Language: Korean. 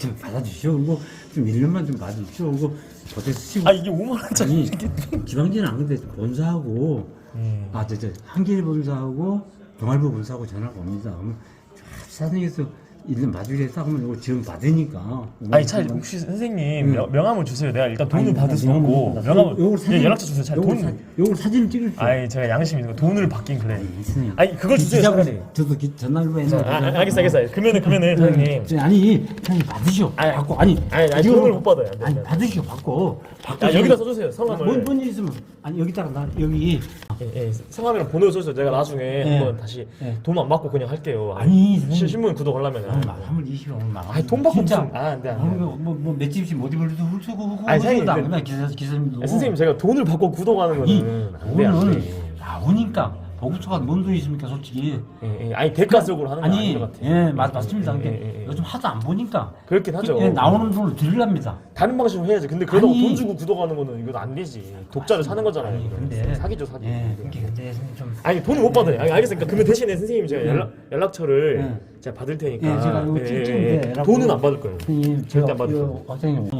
좀 받아주시오. 그리고 좀 1년만 좀 받아주시오. 그리고 보태 쓰시고. 아 이게 5만 원짜리 아니 이게 지방지는 안 근데 본사하고 음. 아, 저, 저, 한길 본사하고 동아일보 본사하고 전화가 옵니다. 그러면 사장에서 일년 마주리에 싸우면 이거 지금 받으니까. 아니 차라리 혹시 선생님 응. 명, 명함을 주세요 내가 일단 돈을 아니, 받을 수 명함을 없고. 명함을 요걸 사진- 예, 연락처 주세요 차라리 요걸 돈 사- 요걸 사진을 찍을 수. 아니 제가 양심 있는 거 돈을 받긴 그래 아니, 선생님. 아니 그걸 주세요 기자분, 차라리 저도 기, 전화일보에 아, 아, 알겠어 알겠어 그러면은 그러면은 저, 아니, 사장님 받으시오. 아니, 받고 아니, 아니, 아니, 이거- 돈을 못 받아요. 안 돼, 아니, 돼. 받으시오. 받고. 받고. 아, 여기다 써주세요 성함을 뭔, 뭔일 있으면 아니 여기다가 나 여기 예, 예, 성함이랑 번호 써주세요 내가 나중에 예. 한번 다시 예. 돈 안 받고 그냥 할게요 아니, 시- 선생님. 신문 구독하려면 오늘 마감을 20원 오늘 마감. 아니, 돈 받고 진짜. 무슨- 아, 안 돼, 안 돼. 오늘 뭐, 뭐, 몇 집씩 못 입을 도 훌수고 후고 아니, 사장님, 안 그- 그러면 기사 기사님도. 아, 선생님 제가 돈을 받고 구독하는 이 거는 안돼 돈을 안돼 나오니까 보급소가 뭔 돈이 있습니까 솔직히. 예, 예. 아니 대가 적으로 하는 건것 같아요 예, 맞, 맞습니다. 예, 근데 예, 예. 요즘 하도 안 보니까. 그렇긴 하죠 예, 나오는 돈을 드리랍니다. 다른 방식으로 해야지 근데 그러다가 아니. 돈 주고 구독하는 거는 이건 안 되지 독자를 사는 거잖아요 아니, 이거는. 근데 사기죠 사기 예, 그게 근데 좀. 아니 돈을 못 받아요 아니 알겠으니까 그러면 대신에 선생님 제가 연락, 연락처를 예. 제가 받을 테니까 예, 제가 이거 예, 찔- 예, 예. 연락 돈은 좀- 안 받을 거예요 선생님 절대 안 받을 이거 거예요. 학생님